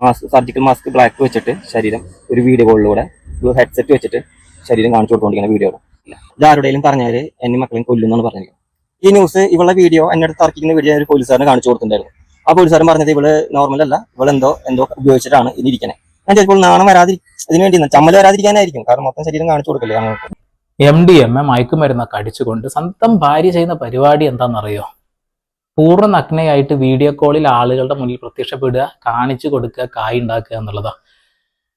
Mask surgical mask black വെച്ചിട്ട് ശരീരം ഒരു വീഡിയോ കോളിലൂടെ ഒരു ഹെഡ്സെറ്റ് വെച്ചിട്ട് ശരീരം കാണിച്ചു കൊടുത്തോണ്ടിരിക്കുന്ന വീഡിയോ ഇത് ആരുടെയും പറഞ്ഞാൽ എന്നെ മക്കളെയും കൊല്ലുന്നാണ് പറഞ്ഞത് ഈ ന്യൂസ് ഇവളുടെ വീഡിയോ എന്നെ അടുത്ത് തർക്കിക്കുന്ന വീഡിയോ ഒരു പോലീസുകാരനെ കാണിച്ചു കൊടുത്തിട്ടുണ്ടായിരുന്നു. ആ പോലീസുകാരൻ പറഞ്ഞത് ഇവൾ നോർമൽ അല്ല ഇവളെന്തോ എന്തോ ഉപയോഗിച്ചിട്ടാണ് ഇനി ഇരിക്കണേ. ഞാൻ ചിലപ്പോൾ നാണം വരാതി അതിനുവേണ്ടി ചമ്മൽ വരാതിരിക്കാനായിരിക്കും കാരണം മൊത്തം ശരീരം കാണിച്ചു കൊടുക്കില്ല എം ഡി എം എ മയക്കുമരുന്നൊക്കെ അടിച്ചുകൊണ്ട് സ്വന്തം ഭാര്യ ചെയ്യുന്ന പരിപാടി എന്താണെന്നറിയോ? പൂർണ നഗ്നയായിട്ട് വീഡിയോ കോളിൽ ആളുകളുടെ മുന്നിൽ പ്രത്യക്ഷപ്പെടുക കാണിച്ചു കൊടുക്കുക കായ് ഉണ്ടാക്കുക എന്നുള്ളതാണ്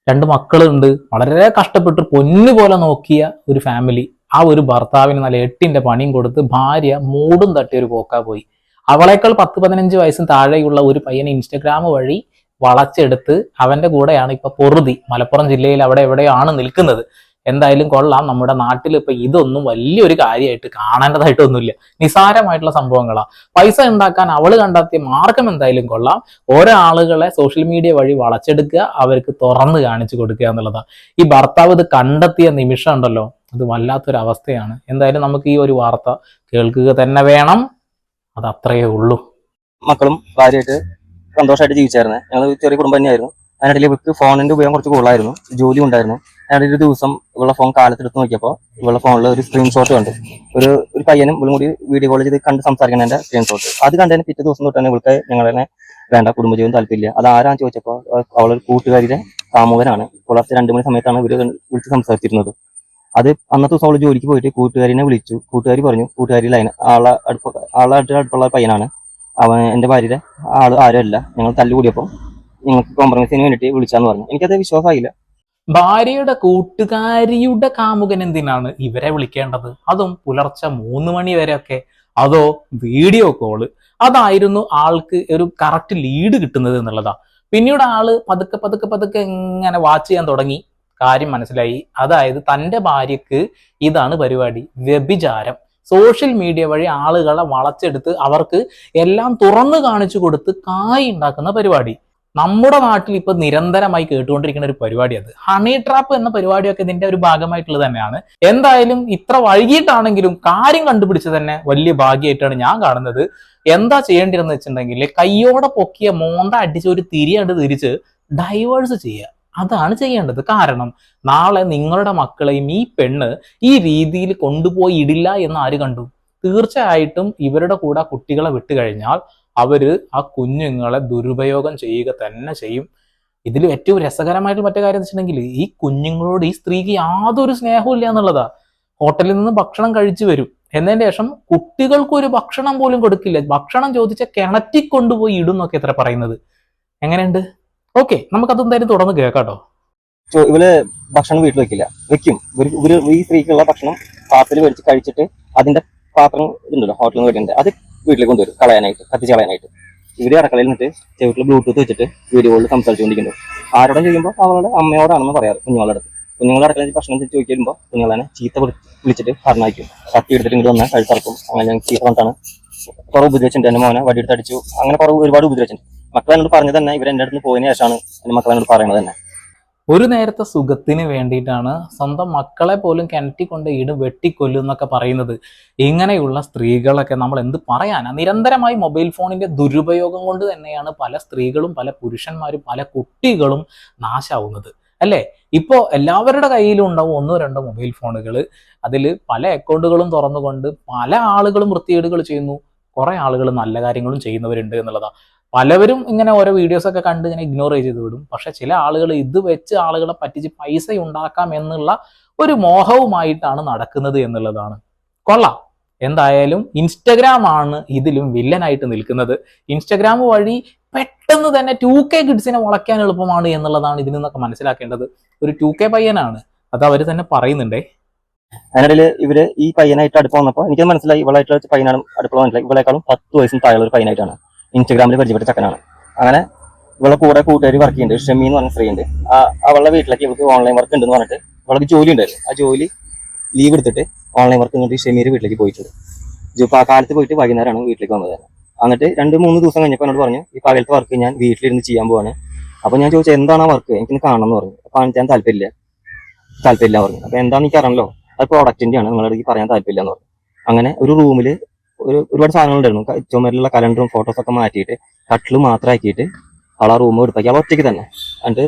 രണ്ട് മക്കളുണ്ട്. വളരെ കഷ്ടപ്പെട്ട്. പൊന്നുപോലെ നോക്കിയ ഒരു ഫാമിലി ആ ഒരു ഭർത്താവിന് നല്ല എട്ടിന്റെ പണിയും കൊടുത്ത് ഭാര്യ മൂടും തട്ടി ഒരു പോക്കാ പോയി. അവളേക്കാൾ പത്ത് പതിനഞ്ച് വയസ്സും താഴെയുള്ള ഒരു പയ്യനെ ഇൻസ്റ്റഗ്രാം വഴി വളച്ചെടുത്ത് അവന്റെ കൂടെയാണ് ഇപ്പൊ പൊറുതി. മലപ്പുറം ജില്ലയിൽ അവിടെ എവിടെയാണ് നിൽക്കുന്നത്. എന്തായാലും കൊള്ളാം. നമ്മുടെ നാട്ടിൽ ഇപ്പൊ ഇതൊന്നും വലിയൊരു കാര്യമായിട്ട് കാണേണ്ടതായിട്ടൊന്നുമില്ല. നിസാരമായിട്ടുള്ള സംഭവങ്ങളാണ് പൈസ ഉണ്ടാക്കാൻ അവൾ കണ്ടെത്തിയ മാർഗം എന്തായാലും കൊള്ളാം. ഓരോ ആളുകളെ സോഷ്യൽ മീഡിയ വഴി വളച്ചെടുക്കുക അവർക്ക് തുറന്ന് കാണിച്ചു കൊടുക്കുക എന്നുള്ളതാണ് ഈ ഭർത്താവ് ഇത് കണ്ടെത്തിയ നിമിഷം ഉണ്ടല്ലോ അത് വല്ലാത്തൊരു അവസ്ഥയാണ്. എന്തായാലും നമുക്ക് ഈ ഒരു വാർത്ത കേൾക്കുക തന്നെ വേണം. അത് അത്രയേ ഉള്ളൂ. മക്കളും ഭാര്യയായിട്ട് സന്തോഷമായിട്ട് ജീവിച്ചായിരുന്നു. ഞങ്ങൾ ചെറിയ കുടുംബം തന്നെയായിരുന്നു. അതിനിടയിൽ ഇവർക്ക് ഫോണിന്റെ ഉപയോഗം കുറച്ച് കൂടുതലായിരുന്നു. ജോലി ഉണ്ടായിരുന്നു. അതിനിടയിൽ ഒരു ദിവസം ഇവളുടെ ഫോൺ കാലത്തെടുത്ത് നോക്കിയപ്പോൾ ഇവളുടെ ഫോണിൽ ഒരു സ്ക്രീൻഷോട്ട് കണ്ടു. ഒരു ഒരു പയ്യനും ഇവളും കൂടി വീഡിയോ കോൾ ചെയ്ത് കണ്ട് സംസാരിക്കുന്നതിന്റെ സ്ക്രീൻഷോട്ട് അത് കണ്ടതിന് പിറ്റേ ദിവസം തൊട്ട് തന്നെ ഇവൾക്ക് ഞങ്ങളെ വേണ്ട കുടുംബജീവൻ താല്പര്യമില്ല. അത് ആരാന്ന് ചോദിച്ചപ്പോൾ അവളൊരു കൂട്ടുകാരിയുടെ കാമുകനാണ്. പുലർച്ചെ രണ്ടു മണി സമയത്താണ് ഇവർ വിളിച്ച് സംസാരിച്ചിരുന്നത്. അത് അന്നത്തെ ദിവസം അവൾ ജോലിക്ക് പോയിട്ട് കൂട്ടുകാരിനെ വിളിച്ചു. കൂട്ടുകാരി പറഞ്ഞു കൂട്ടുകാരി ലൈൻ ആളെ അടുപ്പ ആളെ അടുപ്പുള്ള പയ്യനാണ്. അവൻ എന്റെ ഭാര്യയുടെ ആൾ ആരുമല്ല. ഞങ്ങൾ തല്ലുകൂടിയപ്പോൾ നിങ്ങൾക്ക് കോംപ്രമൈസിന് വേണ്ടിയിട്ട് വിളിച്ചാന്ന് പറഞ്ഞു. എനിക്കത് വിശ്വാസമായില്ല. ഭാര്യയുടെ കൂട്ടുകാരിയുടെ കാമുകൻ എന്തിനാണ് ഇവരെ വിളിക്കേണ്ടത്? അതും പുലർച്ചെ മൂന്ന് മണി വരെയൊക്കെ. അതോ വീഡിയോ കോൾ അതായിരുന്നു ആൾക്ക് ഒരു കറക്റ്റ് ലീഡ് കിട്ടുന്നത് എന്നുള്ളതാ. പിന്നീട് ആൾ പതുക്കെ പതുക്കെ പതുക്കെ ഇങ്ങനെ വാച്ച് ചെയ്യാൻ തുടങ്ങി. കാര്യം മനസ്സിലായി. അതായത് തന്റെ ഭാര്യക്ക് ഇതാണ് പരിപാടി. വ്യഭിചാരം. സോഷ്യൽ മീഡിയ വഴി ആളുകളെ വളച്ചെടുത്ത് അവർക്ക് എല്ലാം തുറന്നു കാണിച്ചു കൊടുത്ത് കായ് ഉണ്ടാക്കുന്ന പരിപാടി. നമ്മുടെ നാട്ടിൽ ഇപ്പൊ നിരന്തരമായി കേട്ടുകൊണ്ടിരിക്കുന്ന ഒരു പരിപാടി അത്. ഹണി ട്രാപ്പ് എന്ന പരിപാടിയൊക്കെ ഇതിന്റെ ഒരു ഭാഗമായിട്ടുള്ളത് തന്നെയാണ്. എന്തായാലും ഇത്ര വൈകിട്ടാണെങ്കിലും കാര്യം കണ്ടുപിടിച്ച് തന്നെ വലിയ ഭാഗ്യമായിട്ടാണ് ഞാൻ കാണുന്നത്. എന്താ ചെയ്യേണ്ടിരുന്ന വെച്ചിട്ടുണ്ടെങ്കിൽ കയ്യോടെ പൊക്കിയ മോന്ത അടിച്ച് ഒരു തിരിയാണ്ട് തിരിച്ച് ഡൈവേഴ്സ് ചെയ്യുക. അതാണ് ചെയ്യേണ്ടത്. കാരണം നാളെ നിങ്ങളുടെ മക്കളെയും ഈ പെണ്ണ് ഈ രീതിയിൽ കൊണ്ടുപോയി ഇടില്ല എന്ന് ആര് കണ്ടു? തീർച്ചയായിട്ടും ഇവരുടെ കൂടെ കുട്ടികളെ വിട്ടുകഴിഞ്ഞാൽ അവർ ആ കുഞ്ഞുങ്ങളെ ദുരുപയോഗം ചെയ്യുക തന്നെ ചെയ്യും. ഇതിൽ ഏറ്റവും രസകരമായിട്ട് മറ്റു കാര്യം വെച്ചിട്ടുണ്ടെങ്കിൽ ഈ കുഞ്ഞുങ്ങളോട് ഈ സ്ത്രീക്ക് യാതൊരു സ്നേഹവും ഇല്ല എന്നുള്ളതാ. ഹോട്ടലിൽ നിന്ന് ഭക്ഷണം കഴിച്ചു വരും. എന്നതിന് ശേഷം കുട്ടികൾക്ക് ഒരു ഭക്ഷണം പോലും കൊടുക്കില്ല. ഭക്ഷണം ചോദിച്ച കിണറ്റി കൊണ്ടുപോയി ഇടും എന്നൊക്കെ എത്ര പറയുന്നത്. എങ്ങനെയുണ്ട്? ഓക്കെ നമുക്കത് എന്തായാലും തുടർന്ന് കേൾക്കാട്ടോ ഇവർ ഭക്ഷണം വീട്ടിൽ വെക്കില്ല. വെക്കും. ഈ സ്ത്രീക്കുള്ള ഭക്ഷണം പാത്രത്തിൽ മേടിച്ച് കഴിച്ചിട്ട് അതിന്റെ പാത്രം ഇതുണ്ടല്ലോ ഹോട്ടലിൽ നിന്ന് വരുന്നുണ്ട് അത് വീട്ടിൽ കൊണ്ടുവരും കളയാനായിട്ട് കത്തിച്ച് കളയാനായിട്ട്. ഇവർ അടക്കളയിൽ നിന്നിട്ട് ചെവിട്ടിൽ ബ്ലൂടൂത്ത് വെച്ചിട്ട് വീഡിയോ കോളിൽ സംസാരിച്ചുകൊണ്ടിരിക്കുന്നു. ആരോടും ചെയ്യുമ്പോൾ അവളുടെ അമ്മയോടാണെന്ന് പറയാറ് കുഞ്ഞുങ്ങളുടെ അടുത്ത്. കുഞ്ഞുങ്ങളുടെ അടുക്കളയിൽ ഭക്ഷണം ചോദിക്കുമ്പോൾ കുഞ്ഞുങ്ങളെ ചീത്ത വിളി- വിളിച്ചിട്ട് പറഞ്ഞയക്കും. കത്തി എടുത്തിട്ട് ഇങ്ങോട്ട് വന്നാൽ കഴുത്തറക്കും അങ്ങനെ ഞാൻ ചീത്ത വന്നിട്ടാണ് കുറവ് ഉപദ്രവിച്ചിട്ടുണ്ട് എന്റെ മോനെ വടിയെടുത്ത് അടിച്ചു. അങ്ങനെ കുറവ് ഒരുപാട് ഉപദ്രവിച്ചിട്ടുണ്ട്. മക്കളെന്നോട് പറഞ്ഞു തന്നെ ഇവർ എന്റെ അടുത്ത് പോയതിനു ശേഷമാണ് എന്റെ മക്കളെന്നോട് പറയുന്നത് തന്നെ. ഒരു നേരത്തെ സുഖത്തിന് വേണ്ടിയിട്ടാണ് സ്വന്തം മക്കളെ പോലും കിണറ്റിക്കൊണ്ട് ഈട് വെട്ടിക്കൊല്ലും എന്നൊക്കെ പറയുന്നത്. ഇങ്ങനെയുള്ള സ്ത്രീകളൊക്കെ നമ്മൾ എന്ത് പറയാനാ? നിരന്തരമായി മൊബൈൽ ഫോണിന്റെ ദുരുപയോഗം കൊണ്ട് തന്നെയാണ് പല സ്ത്രീകളും പല പുരുഷന്മാരും പല കുട്ടികളും നാശാവുന്നത്. അല്ലേ? ഇപ്പോൾ എല്ലാവരുടെ കയ്യിലും ഉണ്ടാവും ഒന്നോ രണ്ടോ മൊബൈൽ ഫോണുകൾ അതിൽ പല അക്കൗണ്ടുകളും തുറന്നുകൊണ്ട് പല ആളുകളും വൃത്തികേടുകൾ ചെയ്യുന്നു. കുറെ ആളുകൾ നല്ല കാര്യങ്ങളും ചെയ്യുന്നവരുണ്ട് എന്നുള്ളതാണ് പലവരും ഇങ്ങനെ ഓരോ വീഡിയോസ് ഒക്കെ കണ്ട് ഇങ്ങനെ ഇഗ്നോർ ചെയ്ത് വിടും. പക്ഷെ ചില ആളുകൾ ഇത് വെച്ച് ആളുകളെ പറ്റിച്ച് പൈസ ഉണ്ടാക്കാം എന്നുള്ള ഒരു മോഹവുമായിട്ടാണ് നടക്കുന്നത് എന്നുള്ളതാണ്. കൊള്ളാം. എന്തായാലും ഇൻസ്റ്റഗ്രാം ആണ് ഇതിലും വില്ലനായിട്ട് നിൽക്കുന്നത്. ഇൻസ്റ്റഗ്രാം വഴി പെട്ടെന്ന് തന്നെ ടു കെ കിഡ്സിനെ വളയ്ക്കാൻ എളുപ്പമാണ് എന്നുള്ളതാണ് ഇതിൽ നിന്നൊക്കെ മനസ്സിലാക്കേണ്ടത്. ഒരു ടു കെ പയ്യനാണ്. അത് അവർ തന്നെ പറയുന്നുണ്ടേ. അതിനിടയിൽ ഇവർ ഈ പയ്യനായിട്ട് അടുപ്പം വന്നപ്പോൾ എനിക്ക് മനസ്സിലായി. ഇവളായിട്ട് പയ്യനാണ് അടുപ്പം മനസ്സിലായി ഇവളെക്കാളും പത്ത് വയസ്സും താഴെ ഒരു പയ്യനായിട്ടാണ്. ഇൻസ്റ്റഗ്രാമിൽ പരിചയപ്പെട്ട ചക്കനാണ്. അങ്ങനെ ഇവളെ കൂടെ കൂട്ടുകാർ വർക്ക് ചെയ്യുന്നുണ്ട് ഷെമി എന്ന് പറഞ്ഞ സ്ത്രീ ആ അവളുടെ വീട്ടിലേക്ക് ഇവർക്ക് ഓൺലൈൻ വർക്ക് ഉണ്ടെന്ന് പറഞ്ഞിട്ട് അവൾക്ക് ജോലി ഉണ്ടായിരുന്നു. ആ ജോലി ലീവ് എടുത്തിട്ട് ഓൺലൈൻ വർക്ക് എന്നിട്ട് ഷെമീർ വീട്ടിലേക്ക് പോയിട്ടുണ്ട്. ജോ- ആ കാലത്ത് പോയിട്ട് വൈകുന്നേരമാണ് വീട്ടിലേക്ക് വന്നത്. എന്നിട്ട് രണ്ട് മൂന്ന് ദിവസം കഴിഞ്ഞപ്പോൾ എന്നോട് പറഞ്ഞു ഈ പകലത്തെ വർക്ക് ഞാൻ വീട്ടിലിരുന്ന് ചെയ്യാൻ പോവാണ്. അപ്പോൾ ഞാൻ ചോദിച്ചു എന്താണ് ആ വർക്ക് എനിക്ക് കാണണം എന്ന് പറഞ്ഞു. അപ്പൊ കാണിക്കാൻ താല്പര്യമില്ല. താല്പര്യമില്ല പറഞ്ഞു. അപ്പോൾ എന്താണെന്ന് എനിക്ക് അറിയണല്ലോ അത് പ്രോഡക്റ്റിന്റെ ആണ് നിങ്ങളുടെ പറയാൻ താല്പര്യമില്ല എന്ന് പറഞ്ഞു. അങ്ങനെ ഒരു റൂമിൽ ഒരു ഒരുപാട് സാധനങ്ങൾ ഉണ്ടായിരുന്നു. ചുമരിലുള്ള കലണ്ടറും ഫോട്ടോസ് ഒക്കെ മാറ്റിയിട്ട് കട്ടിൽ മാത്രം ആക്കിയിട്ട് അവൾ ആ റൂം എടുത്താക്കി. അവൾ ഒറ്റയ്ക്ക് തന്നെ. എന്നിട്ട്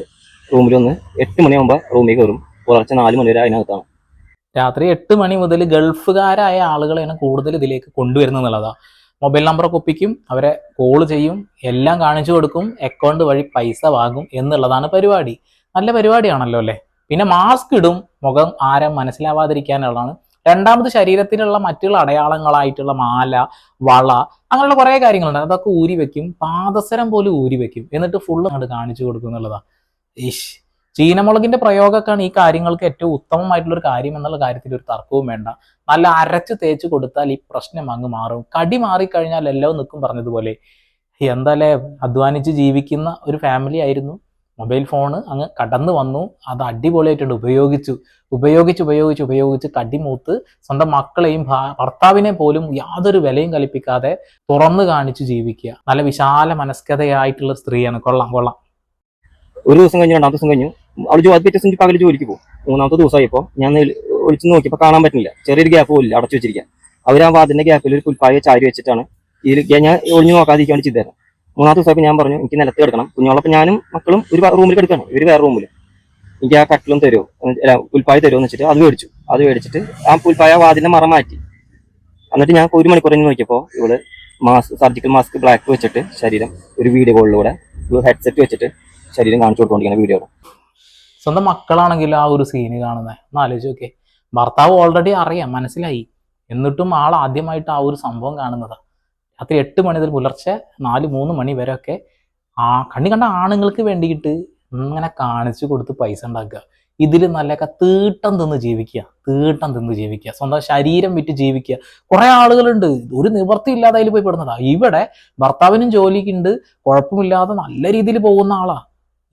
റൂമിൽ ഒന്ന് എട്ട് മണിയാകുമ്പോൾ റൂമിൽ കയറും പുലർച്ചെ നാല് മണി വരെ അതിനകത്താണ്. രാത്രി എട്ട് മണി മുതൽ ഗൾഫുകാരായ ആളുകളെയാണ് കൂടുതൽ ഇതിലേക്ക് കൊണ്ടുവരുന്നത് എന്നുള്ളതാണ് മൊബൈൽ നമ്പറൊക്കെ ഒപ്പിക്കും. അവരെ കോൾ ചെയ്യും. എല്ലാം കാണിച്ചു കൊടുക്കും. അക്കൗണ്ട് വഴി പൈസ വാങ്ങും എന്നുള്ളതാണ് പരിപാടി. നല്ല പരിപാടിയാണല്ലോ അല്ലേ? പിന്നെ മാസ്ക് ഇടും. മുഖം ആരും മനസ്സിലാവാതിരിക്കാനുള്ളതാണ് രണ്ടാമത് ശരീരത്തിലുള്ള മറ്റുള്ള അടയാളങ്ങളായിട്ടുള്ള മാല വള അങ്ങനെയുള്ള കുറേ കാര്യങ്ങളുണ്ട്. അതൊക്കെ ഊരി വെക്കും. പാദസരം പോലും ഊരി വെക്കും. എന്നിട്ട് ഫുള്ള് അങ്ങോട്ട് കാണിച്ചു കൊടുക്കും എന്നുള്ളതാണ് ഈശ്. ചീനമുളകിന്റെ പ്രയോഗമൊക്കെയാണ് ഈ കാര്യങ്ങൾക്ക് ഏറ്റവും ഉത്തമമായിട്ടുള്ള ഒരു കാര്യം എന്നുള്ള കാര്യത്തിൽ ഒരു തർക്കവും വേണ്ട. നല്ല അരച്ച് തേച്ച് കൊടുത്താൽ ഈ പ്രശ്നം അങ്ങ് മാറും. കടി മാറിക്കഴിഞ്ഞാൽ എല്ലാം നിൽക്കും പറഞ്ഞതുപോലെ. എന്തായാലേ അധ്വാനിച്ച് ജീവിക്കുന്ന ഒരു ഫാമിലി ആയിരുന്നു. മൊബൈൽ ഫോണ് അങ്ങ് കടന്നു വന്നു. അത് അടിപൊളിയായിട്ടുണ്ട്. ഉപയോഗിച്ചു. ഉപയോഗിച്ച് ഉപയോഗിച്ച് ഉപയോഗിച്ച് കടിമൂത്ത് സ്വന്തം മക്കളെയും ഭർത്താവിനെ പോലും യാതൊരു വിലയും കൽപ്പിക്കാതെ തുറന്നു കാണിച്ച് ജീവിക്കുക. നല്ല വിശാല മനസ്കതയായിട്ടുള്ള സ്ത്രീയാണ്. കൊള്ളാം കൊള്ളാം. ഒരു ദിവസം കഴിഞ്ഞ് രണ്ടാമത്തെ ദിവസം കഴിഞ്ഞു അവൾ പിറ്റേ ദിവസം പകൽ ജോലിക്ക് പോകും. മൂന്നാമത്തെ ദിവസമായപ്പോൾ ഞാൻ ഒളിച്ചു നോക്കിയപ്പോൾ കാണാൻ പറ്റില്ല ചെറിയൊരു ഗ്യാപ്പ് പോലില്ല അടച്ചു വെച്ചിരിക്കാം അവർ ആ വാതിന്റെ ഗ്യാപ്പിൽ ഒരു പുൽപ്പായ ചാരി വെച്ചിട്ടാണ് ഇതിൽ ഞാൻ ഒളിഞ്ഞു നോക്കാതിരിക്കാൻ വേണ്ടി ചെയ്തത്. മൂന്നാമത്തെ ദിവസമായപ്പോൾ ഞാൻ പറഞ്ഞു എനിക്ക് നിലത്ത് കിടക്കണം. കുഞ്ഞോളപ്പം ഞാനും മക്കളും ഒരു റൂമിൽ കിടക്കണം ഇവർ വേറെ റൂമിൽ എനിക്ക് ആ കട്ടിലും തരുമോ അല്ല പുൽപ്പായ തരുമോ എന്ന് വെച്ചിട്ട് അത് മേടിച്ചു. അത് മേടിച്ചിട്ട് ആ പുൽപ്പായ വാതിലിന്റെ മറ മാറ്റി. എന്നിട്ട് ഞാൻ ഒരു മണിക്കൂർ കഴിഞ്ഞ് നോക്കിയപ്പോൾ ഇവൾ മാസ്ക് സർജിക്കൽ മാസ്ക് ബ്ലാക്ക് വെച്ചിട്ട് ശരീരം ഒരു വീഡിയോ കോളിലൂടെ ഒരു ഹെഡ്സെറ്റ് വെച്ചിട്ട് ശരീരം കാണിച്ചു കൊടുത്തോണ്ടിരിക്കുന്ന വീഡിയോ സ്വന്തം മക്കളാണെങ്കിൽ ആ ഒരു സീന് കാണുന്നത് ഒന്ന് ആലോചിച്ച് നോക്കേ ഭർത്താവ് ഓൾറെഡി അറിയാം മനസ്സിലായി. എന്നിട്ടും ആൾ ആദ്യമായിട്ട് ആ ഒരു സംഭവം കാണുന്നത്. രാത്രി എട്ട് മണി മുതൽ പുലർച്ചെ നാല് മൂന്ന് മണി വരെ ഒക്കെ ആ കണ്ണി കണ്ട ആണുങ്ങൾക്ക് വേണ്ടിയിട്ട് ഇങ്ങനെ കാണിച്ചു കൊടുത്ത് പൈസ ഉണ്ടാക്കുക. ഇതിൽ നല്ലൊക്കെ തീട്ടം തിന്ന് ജീവിക്കുക. തീട്ടം തിന്ന് ജീവിക്കുക. സ്വന്തം ശരീരം വിറ്റ് ജീവിക്കുക. കുറെ ആളുകളുണ്ട്. ഒരു നിവർത്തി ഇല്ലാതെ അതിൽ പോയി പെടുന്നതാ. ഇവിടെ ഭർത്താവിനും ജോലിക്കുണ്ട്. കുഴപ്പമില്ലാതെ നല്ല രീതിയിൽ പോകുന്ന ആളാ.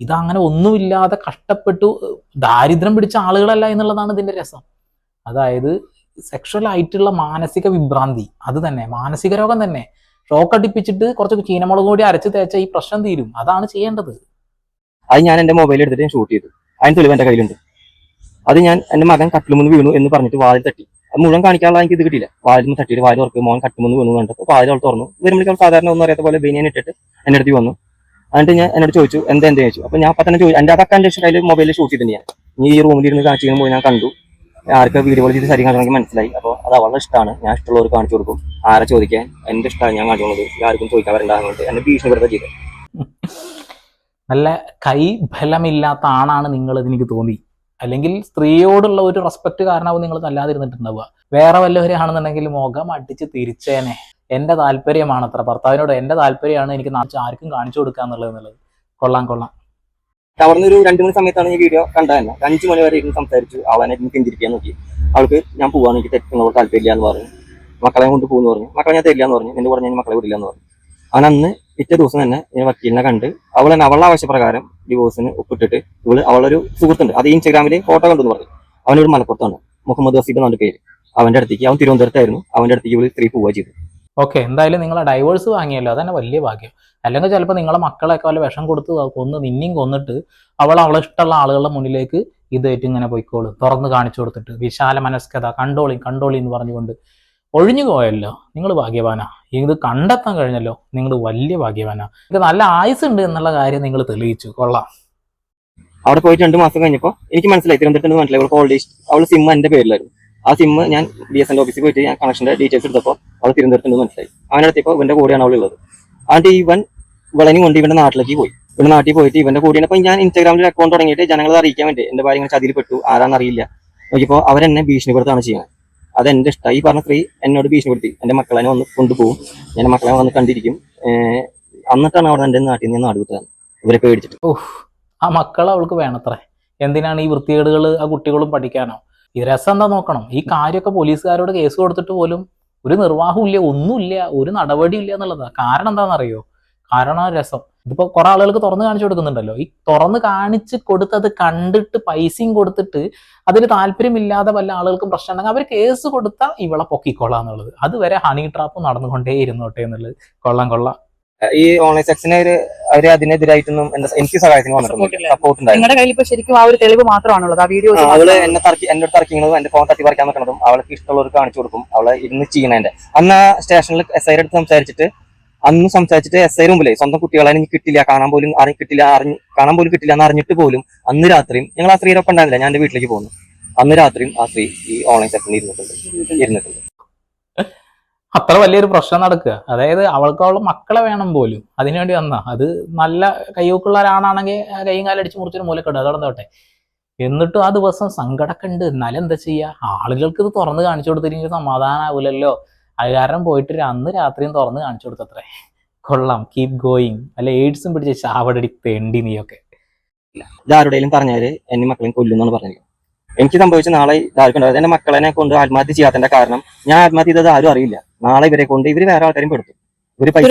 ഇതങ്ങനെ ഒന്നുമില്ലാതെ കഷ്ടപ്പെട്ടു ദാരിദ്ര്യം പിടിച്ച ആളുകളല്ല എന്നുള്ളതാണ് ഇതിന്റെ രസം. അതായത് സെക്ഷൽ ആയിട്ടുള്ള മാനസിക വിഭ്രാന്തി. അത് തന്നെ. മാനസിക രോഗം തന്നെ. ഷോക്ക് അടിപ്പിച്ചിട്ട് കുറച്ച് ചീനമുളക് കൂടി അരച്ച് തേച്ച ഈ പ്രശ്നം തീരും. അതാണ് ചെയ്യേണ്ടത്. അത് ഞാൻ എന്റെ മൊബൈൽ എടുത്തിട്ട് ഷൂട്ട് ചെയ്തു. അതിന് തെളിവ് എന്റെ കയ്യിലുണ്ട്. അത് ഞാൻ എന്റെ മകൻ കട്ടിലുമുന്ന് വീണു എന്ന് പറഞ്ഞിട്ട് വാതിൽ തട്ടി. അത് മുഴുവൻ കാണിക്കാനുള്ള എനിക്ക് ഇത് കിട്ടിയില്ല. വാതിൽ തട്ടിയിട്ട് വാതിൽ ഉറപ്പ് മോൻ കട്ടുമെന്ന് വീണു കണ്ടപ്പോൾ വാതിൽ അവൾ തുറന്നു. വരുമ്പോഴേക്കും സാധാരണ ഒന്നും അറിയാത്ത പോലെ ബനിയൻ ഇട്ടിട്ട് എന്റെ അടുത്ത് വന്നു. എന്നിട്ട് ഞാൻ എന്നോട് ചോദിച്ചു എന്താ എന്താ? ചോദിച്ചു. അപ്പൊ ഞാൻ അപ്പൊ തന്നെ ചോദിച്ചു. എന്റെ അതൊക്കെ എന്റെ കയ്യിൽ മൊബൈലിൽ ഷൂട്ട് ചെയ്തിട്ടുണ്ട് ഞാൻ. ഈ റൂമിൽ ഇരുന്ന് കാണിച്ചു പോയി ഞാൻ കണ്ടു. ആർക്ക് വീഡിയോ കോൾ ചെയ്ത് ശരി കാണിക്കണമെങ്കിൽ മനസ്സിലായി. അപ്പോൾ അത് അവളുടെ ഇഷ്ടമാണ്. ഞാൻ ഇഷ്ടമുള്ളവർ കാണിച്ചു കൊടുക്കും. ആരെ ചോദിക്കാൻ എന്റെ ഇഷ്ടമാണ് ഞാൻ കാണിച്ചു കൊടുക്കുന്നത്. ആർക്കും ചോദിക്കാൻ വരണ്ടാകുന്നുണ്ട് എന്നെ ഭീഷണിപ്പെടുത്ത ചെയ്ത് നല്ല കൈ ബലമില്ലാത്ത ആണാണ് നിങ്ങൾ എനിക്ക് തോന്നി. അല്ലെങ്കിൽ സ്ത്രീയോടുള്ള ഒരു റെസ്പെക്ട് കാരണവും നിങ്ങൾ തല്ലാതിരുന്നിട്ടുണ്ടാവുക. വേറെ വല്ലവരെയാണെന്നുണ്ടെങ്കിൽ മുഖം അടിച്ച് തിരിച്ചേനെ. എന്റെ താല്പര്യമാണ് അത്ര ഭർത്താവിനോട് എന്റെ താല്പര്യമാണ് എനിക്ക് ആർക്കും കാണിച്ചു കൊടുക്കുക എന്നുള്ളത് എന്നുള്ളത്. കൊള്ളാം കൊള്ളാം. കവർന്ന് ഒരു രണ്ടു മണി സമയത്താണ് ഈ വീഡിയോ കണ്ടത് തന്നെ. അഞ്ചു മണി വരെ ഇരുന്ന് സംസാരിച്ചു അവനെ ഇരുന്ന് പിന്തിരിക്കാൻ നോക്കി. അവൾക്ക് ഞാൻ പോവാൻ എനിക്ക് തെറ്റുന്നവർ താല്പര്യമില്ല എന്ന് പറഞ്ഞു. മക്കളെ കൊണ്ട് പോകുന്നു പറഞ്ഞു. മക്കളെ ഞാൻ തരില്ല എന്ന് പറഞ്ഞു. എന്റെ പറഞ്ഞു ഞാൻ മക്കളെ വിടില്ല എന്ന് പറഞ്ഞു. അവൻ അന്ന് പിറ്റേ ദിവസം തന്നെ ഞാൻ വക്കീലിനെ കണ്ട് അവൾ തന്നെ അവളുടെ ആവശ്യപ്രകാരം ഡിവോഴ്സിന് ഒപ്പിട്ടിട്ട് ഇവൾ അവളൊരു സുഹൃത്തുണ്ട്. അത് ഇൻസ്റ്റാഗ്രാമിൽ ഫോട്ടോ കണ്ടെന്ന് പറഞ്ഞു. അവനൊരു മലപ്പുറത്താണ് മുഹമ്മദ് വസീബ് എന്നാണ് പേര്. അവന്റെ അടുത്തേക്ക് അവൻ തിരുവനന്തപുരത്തായിരുന്നു. അവന്റെ അടുത്തേക്ക് ഇവൾ സ്ത്രീ പോവുക ചെയ്തു ഓക്കെ എന്തായാലും നിങ്ങൾ ഡൈവേഴ്സ് വാങ്ങിയല്ലോ അതന്നെ വലിയ ഭാഗ്യം. അല്ലെങ്കിൽ ചിലപ്പോൾ നിങ്ങളെ മക്കളെയൊക്കെ വല്ല വിഷം കൊടുത്ത് കൊന്ന് നിന്നെയും കൊന്നിട്ട് അവൾ അവളെ ഇഷ്ടമുള്ള ആളുകളുടെ മുന്നിലേക്ക് ഇതായിട്ട് ഇങ്ങനെ പോയിക്കോളും തുറന്ന് കാണിച്ചു കൊടുത്തിട്ട് വിശാല മനസ്കത കണ്ടോളി കണ്ടോളി എന്ന് പറഞ്ഞുകൊണ്ട് ഒഴിഞ്ഞു പോയല്ലോ. നിങ്ങൾ ഭാഗ്യവാനാ. ഇത് കണ്ടെത്താൻ കഴിഞ്ഞല്ലോ നിങ്ങൾ വലിയ ഭാഗ്യവാനാ. ഇത് നല്ല ആയുസ് ഉണ്ട് എന്നുള്ള കാര്യം നിങ്ങൾ തെളിയിച്ചു. കൊള്ളാം. അവിടെ പോയിട്ട് രണ്ട് മാസം കഴിഞ്ഞപ്പോൾ എനിക്ക് മനസ്സിലായി തിരുവനന്തപുരത്ത് മനസ്സിലായി അവൾ സിം എന്റെ പേരിലായിരുന്നു. ആ സിം ഞാൻ ബി എസ് എൻ ഓഫീസിൽ പോയിട്ട് ഞാൻ കണക്ഷന്റെ ഡീറ്റെയിൽസ് എടുത്തപ്പോൾ അവൾ തിരുവനന്തപുരത്ത് മനസ്സിലായി. അവനടുത്തപ്പോൾ ഇവന്റെ കൂടെയാണ് അവൾ ഉള്ളത്. അതുകൊണ്ട് ഇവൻ വിളനി കൊണ്ട് ഇവന്റെ നാട്ടിലേക്ക് പോയി. ഇവിടെ നാട്ടിൽ പോയിട്ട് ഇവന്റെ കൂടെയാണ്. അപ്പൊ ഞാൻ ഇൻസ്റ്റാഗ്രാമിൽ അക്കൗണ്ട് തുടങ്ങിയിട്ട് ജനങ്ങളെ അറിയിക്കാൻ വേണ്ടി എന്റെ ഭാര്യ ഇങ്ങനെ ചതിയിൽപ്പെട്ടു ആരാന്ന് അറിയില്ല. നോക്കിയപ്പോൾ അവരെന്നെ ഭീഷണിപ്പെടുത്താണ് ചെയ്യുന്നത്. അത് എന്റെ ഇഷ്ടം. ഈ പറഞ്ഞ സ്ത്രീ എന്നോട് ഭീഷണിപ്പെടുത്തി. എന്റെ മക്കളെ വന്ന് കൊണ്ടുപോകും. ഞാൻ മക്കളെ വന്ന് കണ്ടിരിക്കും. അന്നിട്ടാണ് അവിടെ എന്റെ നാട്ടിൽ നിന്ന് നാട് വിട്ടത്. ഇവരെ പേടിച്ചിട്ട്. ഓഹ് ആ മക്കൾ അവൾക്ക് വേണത്രേ. എന്തിനാണ് ഈ വൃത്തികേടുകൾ ആ കുട്ടികളും പഠിക്കാനോ? ഈ രസം എന്താ നോക്കണം? ഈ കാര്യമൊക്കെ പോലീസുകാരോട് കേസ് കൊടുത്തിട്ട് പോലും ഒരു നിർവാഹമില്ല ഒന്നുമില്ല ഒരു നടപടിയില്ല എന്നുള്ളതാ. കാരണം എന്താണെന്നറിയോ? കാരണം രസം. ഇതിപ്പോ കുറെ ആളുകൾക്ക് തുറന്ന് കാണിച്ചു കൊടുക്കുന്നുണ്ടല്ലോ. ഈ തുറന്ന് കാണിച്ച് കൊടുത്തത് കണ്ടിട്ട് പൈസയും കൊടുത്തിട്ട് അതിന് താല്പര്യമില്ലാതെ വല്ല ആളുകൾക്കും പ്രശ്നം ഉണ്ടെങ്കിൽ അവർ കേസ് കൊടുത്താൽ ഇവളെ പൊക്കിക്കൊള്ളാം എന്നുള്ളത്. അതുവരെ ഹണി ട്രാപ്പ് നടന്നുകൊണ്ടേ ഇരുന്നോട്ടെ എന്നുള്ളത്. കൊള്ളാം കൊള്ളാം. ഈ ഓൺലൈൻ സെക്ഷനെ ഒരു അവർ അതിനെതിരായിട്ടൊന്നും എന്റെ എനിക്ക് സഹായത്തിന് വന്നിട്ടുണ്ട് സപ്പോർട്ട് നിങ്ങളുടെ കയ്യിൽ ഇപ്പൊ ശരിക്കും ആ ഒരു തെളിവ് മാത്രമാണുള്ളത്. ആ വീഡിയോ അവൾ എന്നെ തർക്കി എന്റെ തർക്കിക്കുന്നതും എന്റെ ഫോൺ തട്ടി പറിക്കാൻ നിൽക്കുന്നതും അവൾക്ക് ഇഷ്ടമുള്ളവർക്ക് കാണിച്ചു കൊടുക്കും. അവളെ ഇരുന്ന് ചെയ്യണേന്റെ അന്ന് ആ സ്റ്റേഷനിൽ എസ് ഐ അടുത്ത് സംസാരിച്ചിട്ട് അന്ന് സംസാരിച്ചിട്ട് എസ് ഐ റൂമിലെ സ്വന്തം കുട്ടികളെ എനിക്ക് കിട്ടില്ല. കാണാൻ പോലും അറിഞ്ഞ് കിട്ടില്ല. അറിഞ്ഞ് കാണാൻ പോലും കിട്ടില്ല എന്ന് അറിഞ്ഞിട്ട് പോലും അന്ന് രാത്രിയും ഞങ്ങൾ ആ സ്ത്രീയുടെ ഒപ്പം ഉണ്ടായിരുന്നില്ല. ഞാൻ എന്റെ വീട്ടിലേക്ക് പോകുന്നു. അന്ന് രാത്രിയും ആ സ്ത്രീ ഈ ഓൺലൈൻ സെക്ഷനിൽ ഇരുന്നിട്ടുണ്ട്. ഇരുന്നിട്ടുണ്ട്. അത്ര വലിയൊരു പ്രശ്നം നടക്കുക. അതായത് അവൾക്ക് മക്കളെ വേണം പോലും. അതിനുവേണ്ടി വന്നാ. അത് നല്ല കയ്യൂക്കുള്ള ഒരാണാണെങ്കിൽ ആ കൈയും കാലടിച്ച് മുറിച്ചൊരു മൂലക്കെട്ട് അതോടെ തോട്ടെ എന്നിട്ടും ആ ദിവസം സങ്കടമൊക്കെ ഉണ്ട് എന്നാലും എന്താ ചെയ്യുക ആളുകൾക്ക് ഇത് തുറന്ന് കാണിച്ചു കൊടുത്തില്ലെങ്കിൽ സമാധാനമാവില്ലല്ലോ അത് കാരണം പോയിട്ട് അന്ന് രാത്രിയും തുറന്ന് കാണിച്ചു കൊടുത്തത്രേ. കൊള്ളാം. കീപ് ഗോയിങ് അല്ല എയ്ഡ്സും പിടിച്ച് ചാവടടി തേണ്ടി നീയൊക്കെ. ഇതാരുടെയും പറഞ്ഞാൽ എന്നെ മക്കളെയും കൊല്ലുന്നാണ് പറഞ്ഞത്. എനിക്ക് സംഭവിച്ച നാളെ ഇതാർക്കുണ്ടാവും എന്റെ മക്കളെ കൊണ്ട് ആത്മഹത്യ ചെയ്യാത്തതിന്റെ കാരണം ഞാൻ ആത്മഹത്യ ചെയ്തത് ആരും അറിയില്ല. നാളെ ഇവരെ കൊണ്ട് ഇവർ വേറെ ആൾക്കാരും പെടുത്തും. ഒരു പൈസ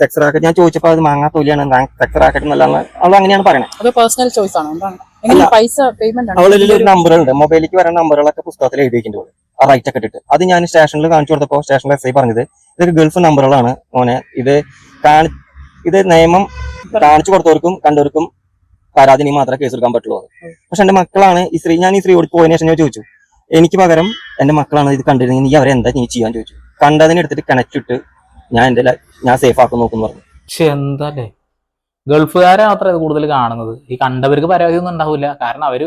സെക്സ് റാക്കറ്റ് ഞാൻ ചോദിച്ചപ്പോ അത് മാങ്ങാ തൊലിയാണ് സെക്സ് റാക്കറ്റ് എന്നല്ലാന്ന് അവൾ അങ്ങനെയാണ് പറയുന്നത് പേഴ്സണൽ ചോയ്സ് ആണ്. അവളിൽ ഒരു നമ്പറുണ്ട് മൊബൈലിലേക്ക് വരുന്ന നമ്പറുകളൊക്കെ പുസ്തകത്തിൽ എഴുതി വെക്കുന്നുണ്ട് ആ റൈറ്റ് ഒക്കെ ഇട്ടിട്ട്. അത് ഞാൻ സ്റ്റേഷനിൽ കാണിച്ചു കൊടുത്തപ്പോൾ സ്റ്റേഷനിൽ എസ് ഐ പറഞ്ഞത് ഇതൊരു ഗൾഫ് നമ്പറുകളാണ് മോനെ. ഇത് കാണി ഇത് നിയമം കാണിച്ചു കൊടുത്തവർക്കും കണ്ടവർക്കും പരാതിനി മാത്രമേ കേസ് എടുക്കാൻ പറ്റുള്ളൂ. പക്ഷെ എന്റെ മക്കളാണ് ഈ സ്ത്രീ ഞാൻ ഈ സ്ത്രീയോട് പോയതിനു ശേഷം ഞാൻ ചോദിച്ചു എനിക്ക് പകരം എന്റെ മക്കളാണ് ഇത് കണ്ടിരുന്നെങ്കിൽ നീ അവരെന്താ നീ ചെയ്യാൻ? ചോദിച്ചു. കണ്ടതിന് എടുത്തിട്ട് കണക്ട് ഇട്ട് ഞാൻ എന്റെ ഞാൻ സേഫ് ആക്കും നോക്കുന്നു പറഞ്ഞു. പക്ഷെ എന്താല്ലേ? ഗൾഫുകാരെ മാത്രമേ കൂടുതൽ കാണുന്നത്. ഈ കണ്ടവർക്ക് പരാതി ഒന്നും ഉണ്ടാവില്ല. കാരണം അവർ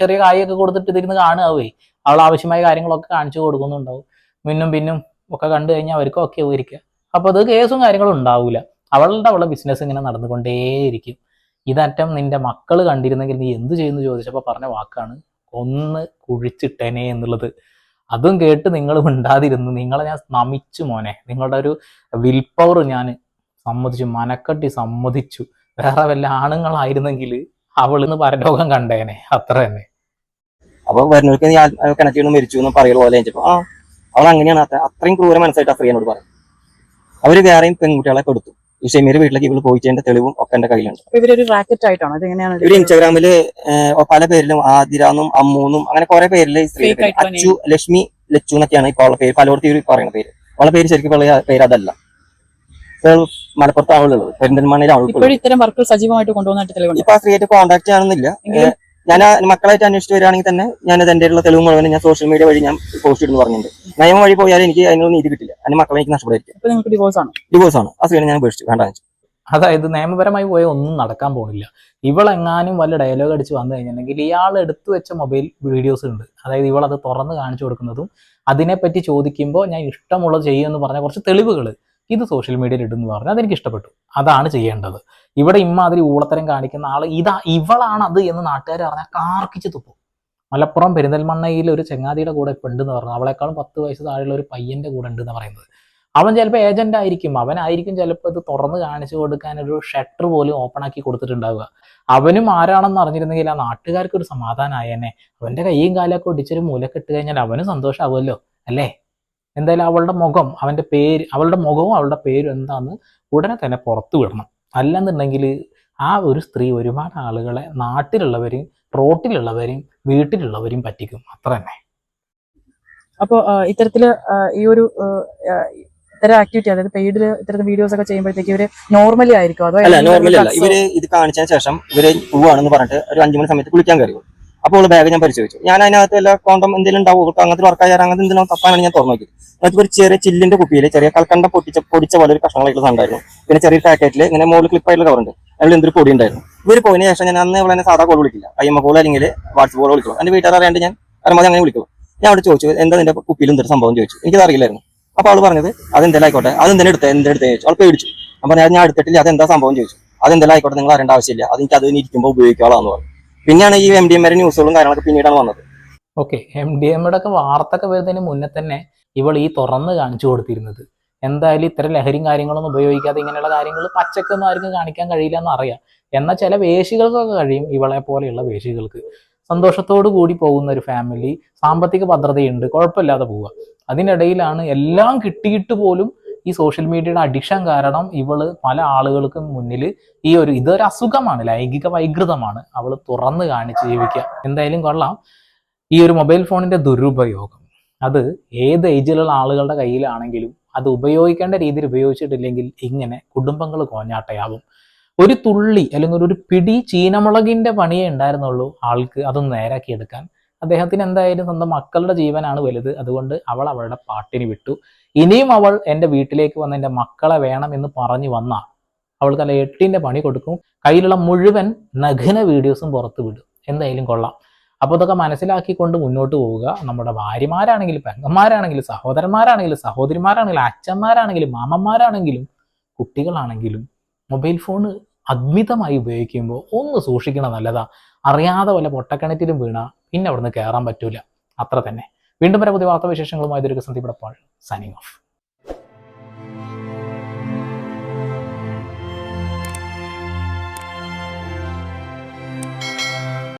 ചെറിയ കായൊക്കെ കൊടുത്തിട്ട് ഇതിരുന്ന് കാണുകയാവേ. അവൾ ആവശ്യമായ കാര്യങ്ങളൊക്കെ കാണിച്ചു കൊടുക്കുന്നുണ്ടാവും. മുന്നും പിന്നും ഒക്കെ കണ്ടു കഴിഞ്ഞാൽ അവർക്ക് ഒക്കെ ഇരിക്കുക അപ്പൊ അത് കേസും കാര്യങ്ങളും ഉണ്ടാവില്ല അവളുടെ അവളുടെ ബിസിനസ് ഇങ്ങനെ നടന്നുകൊണ്ടേയിരിക്കും. ഇതറ്റം നിന്റെ മക്കൾ കണ്ടിരുന്നെങ്കിൽ നീ എന്ത് ചെയ്യുന്നു ചോദിച്ചപ്പോൾ പറഞ്ഞ വാക്കാണ് ഒന്ന് കുഴിച്ചിട്ടേനെ എന്നുള്ളത്. അതും കേട്ട് നിങ്ങൾ മിണ്ടാതിരുന്നു. നിങ്ങളെ ഞാൻ നമിച്ചു മോനെ. നിങ്ങളുടെ ഒരു വിൽ പവർ ഞാൻ സമ്മതിച്ചു മനക്കട്ടി സമ്മതിച്ചു. വേറെ വല്ല ആണുങ്ങളായിരുന്നെങ്കിൽ അവളിന്ന് പരലോകം കണ്ടേനെ. അത്ര തന്നെ. അപ്പൊ വരുന്നവർക്ക് ഞാൻ ചെയ്യണം മരിച്ചു എന്ന് പറയുന്ന പോലെ ആ അവൾ അങ്ങനെയാണ്. അത്രയും ക്രൂര മനസ്സായിട്ട് സ്ത്രീയോട് പറയും. അവർ വേറെയും പെൺകുട്ടികളെ കൊടുത്തു. ഈ ഷെമീര് വീട്ടിലേക്ക് ഇവൾ പോയിച്ചതിന്റെ തെളിവും ഒക്കെ എന്റെ കയ്യിലുണ്ട്. ഇവരൊരു റാക്കറ്റ് ആയിട്ടാണ്? ഇത് എങ്ങനെയാണ് ഇവർ ഇൻസ്റ്റാഗ്രാമിൽ പല പേരിലും ആതിരാന്നും അമ്മൂന്നും അങ്ങനെ കുറെ പേരിൽ അച്ചു ലക്ഷ്മി ലച്ചു എന്നൊക്കെയാണ് ഇപ്പൊ പേര്. പലയിടത്തും ഇവർ പറയുന്ന പേര്. അവളെ പേര് ശരിക്കും പറയുക പേര് അതല്ല. മലപ്പുറത്ത് അവളുള്ളത് പെരിന്തൽമണ്ണയിൽ അവൾക്ക് ഇത്തരം വർക്കുകൾ സജീവമായിട്ട് കൊണ്ടുപോകുന്ന ഇപ്പൊ ആ സ്ത്രീയായിട്ട് കോൺടാക്ട് എങ്കിലും ഞാൻ മക്കളായിട്ട് അന്വേഷിച്ച് വരികയാണെങ്കിൽ തന്നെ ഞാൻ എന്റെ ഉള്ള തെളിവ് മുഴുവൻ ഞാൻ സോഷ്യൽ മീഡിയ വഴി ഞാൻ പോസ്റ്റ് ഇടുന്നു പറഞ്ഞിട്ടുണ്ട്. നിയമം വഴി പോയാൽ എനിക്ക് അതിനുള്ള നീതി കിട്ടില്ല. എന്റെ മക്കളെ എനിക്ക് നഷ്ടപ്പെടായിരിക്കും ഇപ്പൊ നിങ്ങൾക്ക് ഡിവോഴ്സ് ആണ്? ഡിവോഴ്സ് ആണ്. ആ സ്ത്രീനെ ഞാൻ ഉപേക്ഷിച്ചു. വേണ്ട. അതായത് നിയമപരമായി പോയ ഒന്നും നടക്കാൻ പോകുന്നില്ല ഇവളെങ്ങാനും വല്ല ഡയലോഗ് അടിച്ച് വന്നു കഴിഞ്ഞിട്ടുണ്ടെങ്കിൽ ഇയാൾ എടുത്തു വെച്ച മൊബൈൽ വീഡിയോസ് ഉണ്ട്. അതായത് ഇവളത് തുറന്ന് കാണിച്ചു കൊടുക്കുന്നതും അതിനെപ്പറ്റി ചോദിക്കുമ്പോൾ ഞാൻ ഇഷ്ടമുള്ളത് ചെയ്യുമെന്ന് പറഞ്ഞ കുറച്ച് തെളിവുകൾ ഇത് സോഷ്യൽ മീഡിയയിൽ ഇടുന്നു പറഞ്ഞു അതെനിക്ക് ഇഷ്ടപ്പെട്ടു. അതാണ് ചെയ്യേണ്ടത്. ഇവിടെ ഇമ്മാതിരി ഊളത്തരം കാണിക്കുന്ന ആൾ ഇതാ ഇവളാണ് അത് എന്ന് നാട്ടുകാർ അറിഞ്ഞാൽ കാർക്കിച്ച് തുപ്പും. മലപ്പുറം പെരിന്തൽമണ്ണയിൽ ഒരു ചെങ്ങാതിയുടെ കൂടെ ഇപ്പം ഉണ്ടെന്ന് പറഞ്ഞു. അവളെക്കാളും പത്ത് വയസ്സ് താഴെയുള്ള ഒരു പയ്യന്റെ കൂടെ ഉണ്ടെന്ന് പറയുന്നത്. അവൻ ചിലപ്പോൾ ഏജന്റ് ആയിരിക്കും. അവനായിരിക്കും ചിലപ്പോൾ ഇത് തുറന്ന് കാണിച്ചു കൊടുക്കാൻ ഒരു ഷട്ടർ പോലും ഓപ്പൺ ആക്കി കൊടുത്തിട്ടുണ്ടാവുക. അവനും ആരാണെന്ന് അറിഞ്ഞിരുന്നെങ്കിൽ ആ നാട്ടുകാർക്ക് ഒരു സമാധാനമായേനെ അവന്റെ കൈയും കാലൊക്കെ ഒടിച്ചൊരു മൂലക്കെട്ട് കഴിഞ്ഞാൽ അവനും സന്തോഷമാവുമല്ലോ അല്ലേ? എന്തായാലും അവളുടെ മുഖം അവന്റെ പേര് അവളുടെ മുഖവും അവളുടെ പേരും എന്താന്ന് ഉടനെ തന്നെ പുറത്തു വിടണം. അല്ലെന്നുണ്ടെങ്കിൽ ആ ഒരു സ്ത്രീ ഒരുപാട് ആളുകളെ നാട്ടിലുള്ളവരെയും റോട്ടിലുള്ളവരെയും വീട്ടിലുള്ളവരെയും പറ്റിക്കും. അത്ര തന്നെ. അപ്പോൾ ഇത്തരത്തിൽ ഈ ഒരു ഇത്തരം ആക്ടിവിറ്റി അതായത് പെയ്ഡിൽ ഇത്തരത്തിൽ വീഡിയോസ് ഒക്കെ ചെയ്യുമ്പോഴത്തേക്ക് ഇവർ നോർമലി ആയിരിക്കും? അതോ അല്ല നോർമലി അല്ല. ഇവർ ഇത് കാണിച്ചതിന് ശേഷം ഇവർ പോവാണെന്ന് പറഞ്ഞിട്ട് ഒരു അഞ്ചു മണി സമയത്ത് കുളിക്കാൻ കയറി അപ്പോൾ ബാഗ് ഞാൻ പരിശോധിച്ചു. ഞാൻ അതിനകത്ത് എല്ലാ കോണ്ടം എന്തെങ്കിലും ഉണ്ടാവും? അങ്ങനത്തെ വർക്കായ അങ്ങനത്തെ എന്തെങ്കിലും തപ്പാനാണ് ഞാൻ തുറന്നു നോക്കിയത്. ഒരു ചെറിയ ചില്ലിന്റെ കുപ്പിയിൽ ചെറിയ കൽക്കണ്ട പൊട്ടിച്ച പൊടിച്ച പോലെ ഒരു കഷ്ണങ്ങളായിട്ടുള്ള ഉണ്ടായിരുന്നു പിന്നെ ചെറിയ പാക്കറ്റിൽ ഇങ്ങനെ മുകളിൽ ക്ലിപ്പായിട്ടുള്ള കവറുണ്ട് അതിൽ എന്തൊരു പൊടി ഉണ്ടായിരുന്നു. ഇവർ പോയതിനു ശേഷം ഞാൻ അന്ന് ഇവിടെ സാധാ കോൾ വിളിക്കില്ല. അയ്യമ്മ കോൾ അല്ലെങ്കിൽ വാട്സപ്പ് കോൾ വിളിക്കും എന്റെ വീട്ടുകാർ അറിയാണ്ട് ഞാൻ പരമാവധി അങ്ങനെ വിളിക്കും ഞാൻ അവിടെ ചോദിച്ചു എന്താ നിന്റെ കുപ്പിയിൽ എന്തൊരു സംഭവം? ചോദിച്ചു. എനിക്കത് അറിയില്ലായിരുന്നു. അപ്പൊ അവൾ പറഞ്ഞത് അതെന്തെങ്കിലും ആയിക്കോട്ടെ. അതെന്തെങ്കിലും എടുത്തേ എന്തെടുത്ത് ചോദിച്ചു. അവൾ പേടിച്ചു. അപ്പൊ ഞാൻ ഞാൻ എടുത്തിട്ടില്ല. അതെന്താ സംഭവം? ചോദിച്ചു. അതെന്തെങ്കിലും ആയിക്കോട്ടെ. നിങ്ങൾ അറിയേണ്ട ആവശ്യമില്ല. അത് എനിക്ക് അത് ഇരിക്കുമ്പോൾ ഉപയോഗിക്കാളാന്ന് പറഞ്ഞു. പിന്നെയാണ് ഈ എം ഡി എം ന്യൂസുകളും കാര്യങ്ങളൊക്കെ പിന്നീടാണ് വന്നത്. ഓക്കെ എം ഡി എമ്മയുടെ ഒക്കെ വാർത്തൊക്കെ വരുന്നതിന് മുന്നേ തന്നെ ഇവൾ ഈ തുറന്ന് കാണിച്ചു കൊടുത്തിരുന്നത്. എന്തായാലും ഇത്തരം ലഹരിയും കാര്യങ്ങളൊന്നും ഉപയോഗിക്കാതെ ഇങ്ങനെയുള്ള കാര്യങ്ങൾ പച്ചക്കൊന്നും ആർക്കും കാണിക്കാൻ കഴിയില്ല എന്ന് അറിയാം. എന്നാൽ ചില വേശികൾക്കൊക്കെ കഴിയും ഇവളെ പോലെയുള്ള വേശികൾക്ക്. സന്തോഷത്തോടു കൂടി പോകുന്ന ഒരു ഫാമിലി സാമ്പത്തിക ഭദ്രതയുണ്ട് കുഴപ്പമില്ലാതെ പോവുക. അതിനിടയിലാണ് എല്ലാം കിട്ടിയിട്ട് പോലും ഈ സോഷ്യൽ മീഡിയയുടെ അഡിക്ഷൻ കാരണം ഇവൾ പല ആളുകൾക്കും മുന്നിൽ ഈ ഒരു ഇതൊരു അസുഖമാണ് ലൈംഗിക വൈകൃതമാണ്. അവൾ തുറന്ന് കാണിച്ച് ജീവിക്കുക. എന്തായാലും കൊള്ളാം. ഈ ഒരു മൊബൈൽ ഫോണിന്റെ ദുരുപയോഗം. അത് ഏത് ഏജിലുള്ള ആളുകളുടെ കയ്യിലാണെങ്കിലും അത് ഉപയോഗിക്കേണ്ട രീതിയിൽ ഉപയോഗിച്ചിട്ടില്ലെങ്കിൽ ഇങ്ങനെ കുടുംബങ്ങൾ കോഞ്ഞാട്ടയാവും. ഒരു തുള്ളി അല്ലെങ്കിൽ ഒരു പിടി ചീനമുളകിന്റെ പണിയേ ഉണ്ടായിരുന്നുള്ളൂ ആൾക്ക് അതൊന്ന് നേരാക്കിയെടുക്കാൻ അദ്ദേഹത്തിന് എന്തായാലും സ്വന്തം മക്കളുടെ ജീവനാണ് വലുത്. അതുകൊണ്ട് അവൾ അവളുടെ പാട്ടിന് വിട്ടു. ഇനിയും അവൾ എന്റെ വീട്ടിലേക്ക് വന്ന് എന്റെ മക്കളെ വേണം എന്ന് പറഞ്ഞു വന്നാൽ അവൾക്ക് അല്ല എട്ടിന്റെ പണി കൊടുക്കും. കയ്യിലുള്ള മുഴുവൻ നഗ്ന വീഡിയോസും പുറത്ത് വിടും. എന്തായാലും കൊള്ളാം. അപ്പോൾ ഇതൊക്കെ മനസ്സിലാക്കിക്കൊണ്ട് മുന്നോട്ട് പോവുക. നമ്മുടെ ഭാര്യമാരാണെങ്കിലും പെങ്ങന്മാരാണെങ്കിലും സഹോദരന്മാരാണെങ്കിലും സഹോദരിമാരാണെങ്കിലും അച്ഛന്മാരാണെങ്കിലും മാമന്മാരാണെങ്കിലും കുട്ടികളാണെങ്കിലും മൊബൈൽ ഫോൺ അദ്മിതമായി ഉപയോഗിക്കുമ്പോൾ ഒന്ന് സൂക്ഷിക്കണം നല്ലതാ. അറിയാതെ വല്ല പൊട്ടക്കിണറ്റിലും വീണ പിന്നെ അവിടുന്ന് കയറാൻ പറ്റൂല. അത്ര തന്നെ. വീണ്ടും വരെ പുതിയ വാർത്താവിശേഷങ്ങളുമായി ഇതൊരു പിടപ്പാൾ സൈനിങ് ഓഫ്